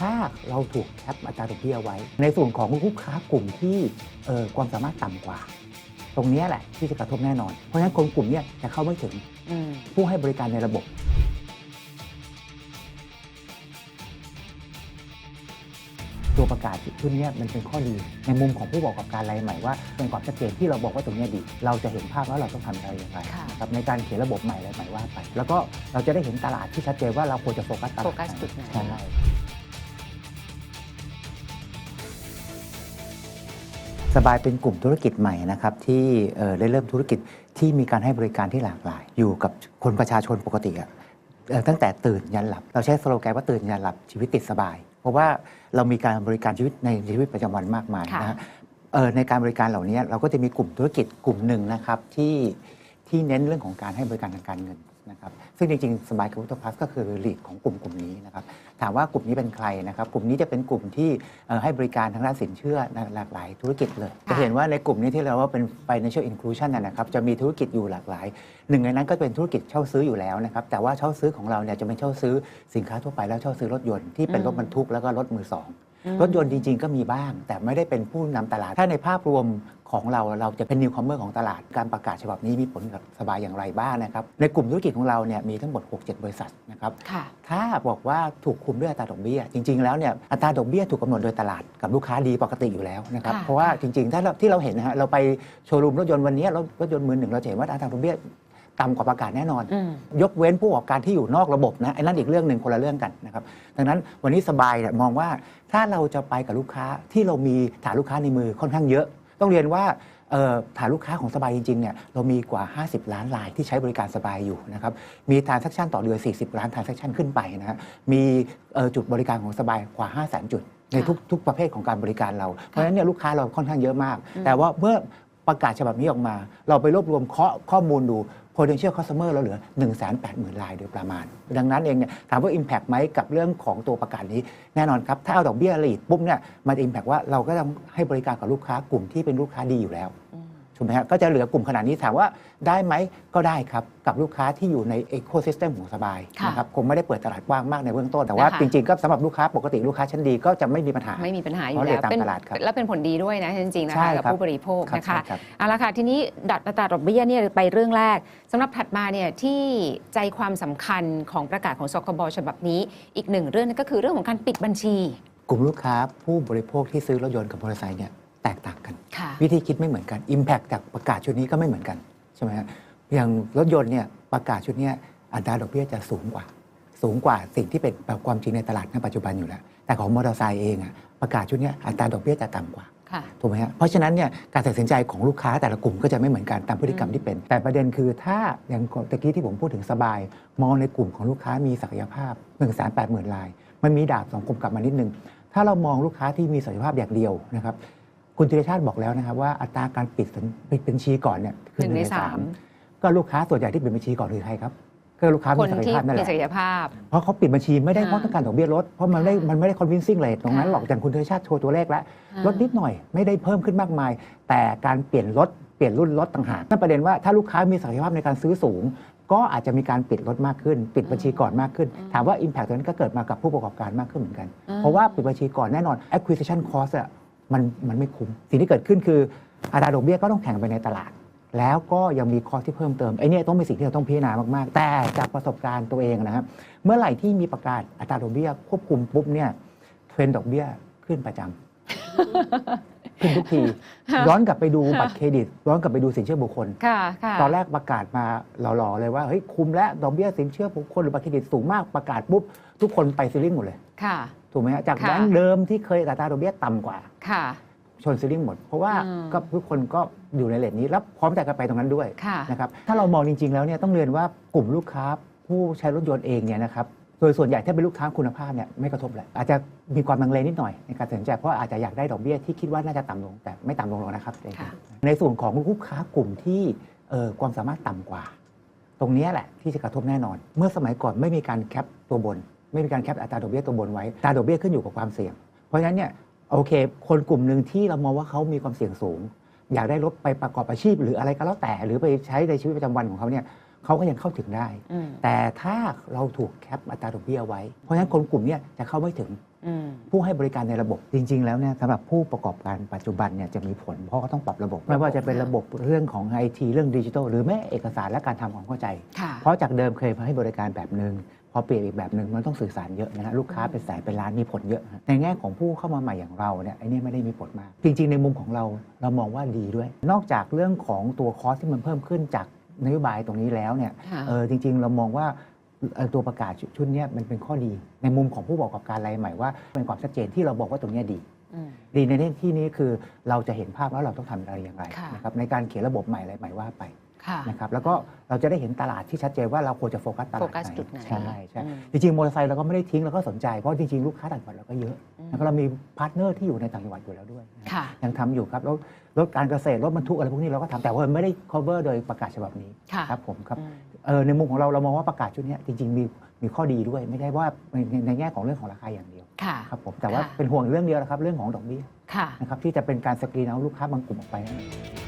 ถ้าเราถูกแคปอัตราดอกเบี้ยไว้ ในส่วนของลูกค้ากลุ่มที่เอ่อความสามารถต่ำกว่า ตรงเนี้ยแหละที่จะกระทบแน่นอน เพราะฉะนั้นคนกลุ่มเนี้ยจะเข้าไม่ถึงอืมผู้ให้บริการในระบบตัวประกาศชุดเนี้ยมันเป็นข้อดีในมุมของผู้ประกอบการรายใหม่ว่าเป็นความชัดเจนที่เราบอกว่าตรงเนี้ยดี เราจะเห็นภาพว่าเราต้องทำอะไรอย่างไรค่ะนะครับในการเขียนระบบใหม่อะไรใหม่ว่าไป แล้วก็เราจะได้เห็นตลาดที่ชัดเจนว่าเราควรจะโฟกัสตลาดโฟกัสจุดไหนใช่ สบายเป็นกลุ่มธุรกิจใหม่นะครับที่เอ่อได้เริ่มธุรกิจที่มีการให้บริการที่หลากหลาย อยู่กับคนประชาชนปกติอะเอ่อตั้งแต่ตื่นยันหลับ เราใช้สโลแกนว่าตื่นยันหลับชีวิตติดสบาย เพราะว่าเรามีการบริการชีวิตในชีวิตประจำวันมากมายค่ะนะฮะเอ่อในการบริการเหล่านี้เราก็จะมีกลุ่มธุรกิจกลุ่มหนึ่งนะครับที่ที่เน้นเรื่องของการให้บริการทางการเงินนะครับซึ่งจริงๆสบายคาร์บอนพลัสก็คือลีดของกลุ่มกลุ่มนี้นะครับ ถามว่ากลุ่มนี้เป็นใครนะครับ กลุ่มนี้จะเป็นกลุ่มที่เอ่อให้บริการทางด้านสินเชื่อในหลากหลายธุรกิจเลยค่ะจะเห็นว่าในกลุ่มนี้ที่เราว่าเป็น financial inclusion นะนะครับ จะมีธุรกิจอยู่หลากหลาย หนึ่งในนั้นก็เป็นธุรกิจเช่าซื้ออยู่แล้วนะครับ แต่ว่าเช่าซื้อของเราเนี่ยจะเป็นเช่าซื้อสินค้าทั่วไปแล้วเช่าซื้อรถยนต์ที่เป็นรถบรรทุกแล้วก็รถมือสองอืม รถยนต์จริง ๆ ก็มีบ้าง แต่ไม่ได้เป็นผู้นำตลาด ถ้าในภาพรวมของเราเราจะเป็นนิวคอมเมอร์ของตลาดการประกาศฉบับนี้มีผลกับสบายอย่างไรบ้างนะครับ ในกลุ่มธุรกิจของเราเนี่ยมีทั้งหมด 6-7 บริษัทนะครับค่ะถ้าบอกว่าถูกคุมด้วยอัตราดอกเบี้ย จริง ๆ แล้วเนี่ยอัตราดอกเบี้ยถูกกำหนดโดยตลาดกับลูกค้าดีปกติอยู่แล้วนะครับค่ะเพราะว่าจริงๆ ถ้าเราที่เราเห็นนะฮะเราไปโชว์รูมรถยนต์วันนี้รถรถยนต์มือหนึ่งเราจะเห็นว่าอัตราดอกเบี้ย ต่ำกว่าประกาศแน่นอนอืมยกเว้นผู้ประกอบการที่อยู่นอกระบบนะไอ้นั่นอีกเรื่องหนึ่งคนละเรื่องกันนะครับดังนั้นวันนี้สบายเนี่ยมองว่าถ้าเราจะไปกับลูกค้าที่เรามีฐานลูกค้าในมือค่อนข้างเยอะ ต้องเรียนว่าเอ่อฐานลูกค้าของสบายจริงๆเนี่ยเรามีกว่า 50 ล้านรายที่ใช้บริการสบายอยู่นะครับมีทรานซัคชันต่อเดือน 40 ล้านทรานซัคชันขึ้นไปนะฮะมีเอ่อจุดบริการของสบายกว่า 5 0 0 0 0 0 จุด ในทุกทุกประเภทของการบริการเรา เพราะฉะนั้นเนี่ยลูกค้าเราค่อนข้างเยอะมากอืมแต่ว่าเมื่อประกาศฉบับนี้ออกมา เราไปรวบรวมข้อข้อมูลดู potential customer เราเหลือ 1 8 0 0 0 0รายโดยประมาณ ดังนั้นเองเนี่ยถามว่า impact ไหมกับเรื่องของตัวประกาศนี้ แน่นอนครับ ถ้าเอาดอกเบี้ยลีดปุ๊บเนี่ยมัน impact ว่าเราก็ต้องให้บริการกับลูกค้ากลุ่มที่เป็นลูกค้าดีอยู่แล้ว ถูกไหมฮะก็จะเหลือกลุ่มขนาดนี้ถามว่าได้ไหมก็ได้ครับ กับลูกค้าที่อยู่ใน ecosystem ของสบายค่ะนะครับคงไม่ได้เปิดตลาดกว้างมากในเบื้องต้นแต่ว่านะคะ จริงๆก็สำหรับลูกค้าปกติลูกค้าชั้นดีก็จะไม่มีปัญหา ไม่มีปัญหาอยู่เพราะแล้วเรทตามเป็นตลาดครับและเป็นผลดีด้วยนะจริงๆนะใช่คะกับครับ ผู้บริโภคครับนะคะใช่ครับ เอาละค่ะทีนี้ดัดอัตราดอกเบี้ยเนี่ยไปเรื่องแรกสำหรับถัดมาเนี่ยที่ใจความสำคัญของประกาศของสคบฉบับนี้ อีกหนึ่งเรื่องนั่นก็คือเรื่องของการปิดบัญชี กลุ่มลูกค้าผู้บริโภคที่ซื้อรถยนต์กับมอเตอร์ไซค์เนี่ย แตกต่างกันค่ะวิธีคิดไม่เหมือนกัน Impact จากประกาศชุดนี้ก็ไม่เหมือนกันใช่ไหมฮะอย่างรถยนต์เนี่ยประกาศชุดเนี้ยอัตราดอกเบี้ยจะสูงกว่า สูงกว่าสิ่งที่เป็นแบบความจริงในตลาดณปัจจุบันอยู่แล้ว แต่ของมอเตอร์ไซค์เองอะประกาศชุดเนี้ยอัตราดอกเบี้ยจะต่ำกว่าค่ะถูกไหมฮะเพราะฉะนั้นเนี่ยการตัดสินใจของลูกค้าแต่ละกลุ่มก็จะไม่เหมือนกันตามพฤติกรรมที่เป็น แต่ประเด็นคือถ้าอย่างตะกี้ที่ผมพูดถึงสบาย มองในกลุ่มของลูกค้ามีศักยภาพ1นึ่งแสนแปดหมื่นราย มันมีดาบสองคมกลับมานิดนึงถ้าเรามองลูกค้าที่มีศักยภาพอย่างเดียวนะครับ คุณธีรชาติบอกแล้วนะครับว่าอัตราการปิดสัญปิดบัญชีก่อนเนี่ยคือหนึ่งในสามก็ลูกค้าส่วนใหญ่ที่ปิดบัญชีก่อนคือใครครับก็ลูกค้าคมีนศักยที่ภาพนั่นแหมีละศักยภาพเพราะเขาปิดบัญชีไม่ได้อ่าเพราะต้องการดอกเบี้ยลดเพราะมันไม่ได้ค่ะมันไม่ได้ convincing เลยตรงนั้นหรอกอย่างคุณธีรชาติโชว์ตัวเลขแล้วลดนิดหน่อยไม่ได้เพิ่มขึ้นมากมาย แต่การเปลี่ยนรถเปลี่ยนรุ่นรถต่างหากนั่นประเด็นว่าถ้าลูกค้ามีศักยภาพในการซื้อสูง ก็อาจจะมีการปิดรถมากขึ้น ปิดบัญชีก่อนมากขึ้นอืมถามว่า Impact ตรงนั้นก็เกิดมากับผู้ประกอบการมากขึ้นเหมือนกันอืมเพราะว่าปิดบัญชีก่อนแน่นอน acquisition cost อะ มันมันไม่คุ้ม สิ่งที่เกิดขึ้นคืออัตราดอกเบี้ยก็ต้องแข่งไปในตลาด แล้วก็ยังมีคอสที่เพิ่มเติมไอ้นี่ต้องเป็นสิ่งที่เราต้องพิจารณามากๆ แต่จากประสบการณ์ตัวเองนะครับ เมื่อไหร่ที่มีประกาศอัตราดอกเบี้ยควบคุมปุ๊บเนี่ยเทรนด์ดอกเบี้ยขึ้นประจำ ขึ้นทุกที ย้อนกลับไปดูบัตรเครดิต ย้อนกลับไปดูสินเชื่อบุคคล ค่ะค่ะตอนแรกประกาศมาหล่อๆเลยว่าเฮ้ยคุมและดอกเบี้ยสินเชื่อบุคคลหรือบัตรเครดิตสูงมากประกาศปุ๊บทุกคนไปซีลิ่งหมดเลย ค่ะ ถูกไหมฮะจากค่ะ แบงก์เดิมที่เคยอัตราดอกเบี้ยต่ำกว่า ค่ะ ชนซีลิ่งหมด เพราะว่าอืม ก็ทุกคนก็อยู่ในเลทนี้แล้วพร้อมใจกันไปตรงนั้นด้วยค่ะ นะครับถ้าเรามองจริง ๆ แล้วเนี่ยต้องเรียนว่ากลุ่มลูกค้าผู้ใช้รถยนต์เองเนี่ยนะครับ โดยส่วนใหญ่ถ้าเป็นลูกค้าคุณภาพเนี่ยไม่กระทบเลยอาจจะมีความลังเลนิดหน่อยในการตัดสินใจเพราะอาจจะอยากได้ดอกเบี้ยที่คิดว่าน่าจะต่ำลงแต่ไม่ต่ำลงหรอกนะครับค่ะในส่วนของลูกค้ากลุ่มที่เอ่อความสามารถต่ำกว่า ตรงเนี้ยแหละที่จะกระทบแน่นอน เมื่อสมัยก่อนไม่มีการแคปตัวบน ไม่มีการแคปอัตราดอกเบี้ยตัวบนไว้อัตราดอกเบี้ยขึ้นอยู่กับความเสี่ยง เพราะฉะนั้นเนี่ยโอเค คนกลุ่มหนึ่งที่เรามองว่าเขามีความเสี่ยงสูง อยากได้รถไปประกอบอาชีพ หรืออะไรก็แล้วแต่ หรือไปใช้ในชีวิตประจำวันของเขาเนี่ย เขาก็ยังเข้าถึงได้อืมแต่ถ้าเราถูกแคปอัตราดอกเบี้ยไว้ เพราะฉะนั้นคนกลุ่มเนี้จะเข้าไม่ถึงอืมผู้ให้บริการในระบบจริง ๆ แล้วเนี่ยสำหรับผู้ประกอบการปัจจุบันเนี่ยจะมีผลเพราะเขาต้องปรับระบบ ไม่ว่าจะเป็นระบบเรื่องของไอทีเรื่องดิจิทัลหรือแม้เอกสารและการทำความเข้าใจค่ะเพราะจากเดิมเคยให้บริการแบบหนึ่งพอเปลี่ยนอีกแบบหนึ่งมันต้องสื่อสารเยอะนะฮะลูกค้าเป็นแสนเป็นล้านมีผลเยอะฮะในแง่ของผู้เข้ามาใหม่อย่างเราเนี่ยไอ้นี่ไม่ได้มีผลมาก จริง ๆ ในมุมของเราเรามองว่าดีด้วย นอกจากเรื่องของตัวคอสที่มันเพิ่มขึ้นจาก นโยบายตรงนี้แล้วเนี่ยค่ะเออจริง ๆ เรามองว่าเอ่อตัวประกาศชุดเนี้ยมันเป็นข้อดี ในมุมของผู้ประกอบการรายใหม่ว่าเป็นความชัดเจนที่เราบอกว่าตรงเนี้ยดีอืมดีในที่นี้คือเราจะเห็นภาพว่าเราต้องทำอะไรอย่างไรค่ะนะครับในการเขียนระบบใหม่อะไรใหม่ว่าไปค่ะ นะครับแล้วก็เราจะได้เห็นตลาดที่ชัดเจนว่าเราควรจะโฟกัสตลาดโฟกัสจุดไหนใช่ใช่อืมจริงๆมอเตอร์ไซค์เราก็ไม่ได้ทิ้งเราก็สนใจเพราะจริงๆ ลูกค้าต่างจังหวัดเราก็เยอะอืมแล้วก็เรามีพาร์ทเนอร์ที่อยู่ในต่างจังหวัดอยู่แล้วด้วยค่ะยังทำอยู่ครับแล้วรถการเกษตรรถบรรทุกอะไรพวกนี้เราก็ทำแต่ว่ามันไม่ได้ cover โดยประกาศฉบับนี้ค่ะครับผมครับอืมเออในมุมของเราเรามองว่าประกาศชุดเนี้ยจริงๆมีมีข้อดีด้วย ไม่ได้ว่าในในในแง่ของเรื่องของราคาอย่างเดียวค่ะครับผมแต่ว่าค่ะเป็นห่วงเรื่องเดียวนะครับเรื่องของดอกเบี้ยค่ะนะครับที่จะเป็นการสกรีนเอาลูกค้าบางกลุ่มออกไปนั่นเอง